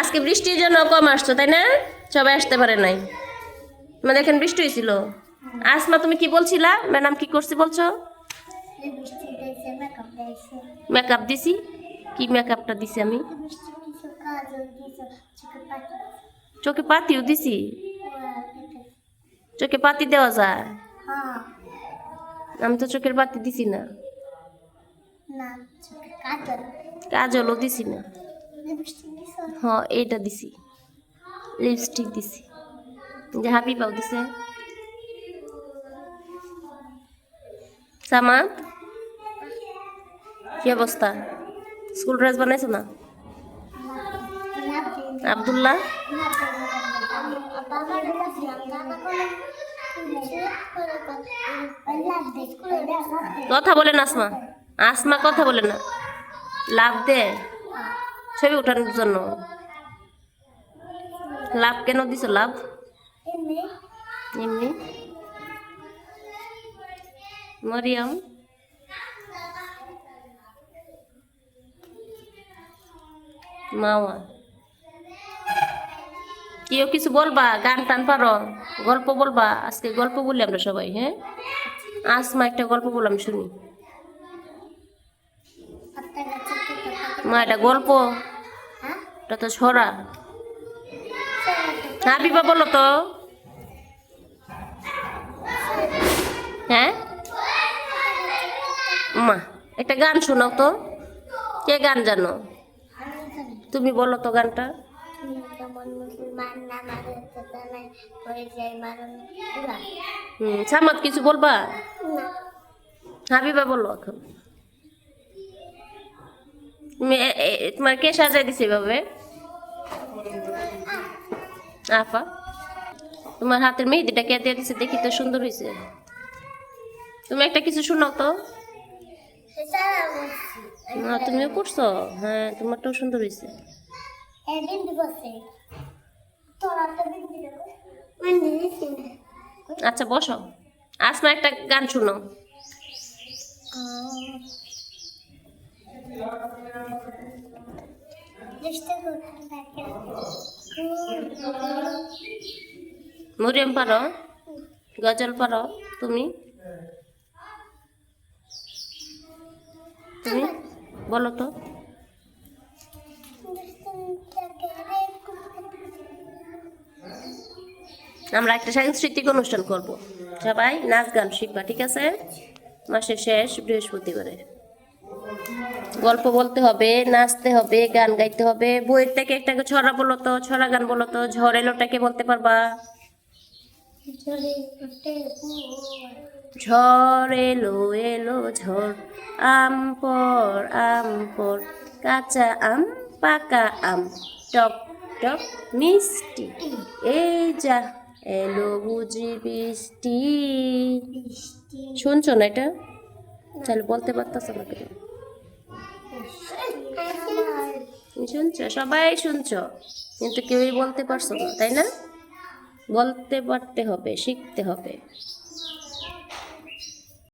আজকে বৃষ্টির জন্য কম আসছো তাই না? সবাই আসতে পারে নাই। মানে দেখেন বৃষ্টি হয়েছিল আসমা তুমি কি বলছিলা? ম্যাডাম কি করছি বলছো? মেকআপ দিছি। কি মেকআপটা দিছি আমি? চোখে পাতিও দিছি। চোখে পাতি দেওয়া যায়। আমি তো চোখের পাতি দিছি না। কাজলও দিছি না। হ্যাঁ এইটা দিছি। লিপস্টিক দিছি। যে হাবিবাও দিছে। সামাদ কি অবস্থা? স্কুল ড্রেস বানাইছো না? আবদুল্লাহ? কথা বলেন আসমা। আসমা কথা বলে না। লাভ দে। ছবি উঠানোর জন্য। লাভ কেন দিছো লাভ? এমনি। মরিয়াম? মাওয়া কেউ কিছু বলবা? গান টান পারো? গল্প বলবা? আজকে গল্প বলি আমরা সবাই হ্যাঁ? আসমা একটা গল্প বললাম শুনি। মা এটা গল্প। এটা তো ছড়া। হাবিবা বলো তো। হ্যাঁ? মা একটা গান শোনাও তো। কে গান জানো? তুমি বলো তো গানটা। হয়ে হুম সামাদ কিছু বলবা? না। হাবিবা বলো এখন। তোমার কে সাজাই দিছে এভাবে? আপা, তোমার হাতের মেহেদিটা কে দিয়ে দিছে? দেখি তো সুন্দর হয়েছে তুমি একটা কিছু শোনাও তো। না, তুমিও করছ? হ্যাঁ তোমারটাও সুন্দর হয়েছে আচ্ছা বসো। আসমা একটা গান শুনো মরিয়ম পারো? গজল পারো তুমি? তুমি? বলো তো। আমরা একটা সাংস্কৃতিক অনুষ্ঠান করব। সবাই নাচ, গান শিখবা, ঠিক আছে? মাসের শেষ বৃহস্পতিবারে। গল্প বলতে হবে নাচতে হবে গান গাইতে হবে। বইয়ের থেকে একটা ছড়া বলো তো ছড়া গান বলো তো ঝড় এলোটাকে বলতে পারবা? ঝড় এলো এলো ঝড় আম পর আম পর কাঁচা আম পাকা আম টক টক মিষ্টি এই যা এলো বুঝি বৃষ্টি। শুনছো না এটা? তাহলে বলতে পারতাছ না কেন তুমি শুনছো? সবাই শুনছো? কিন্তু কেউই বলতে পারছ না, তাই না? বলতে পারতে হবে, শিখতে হবে।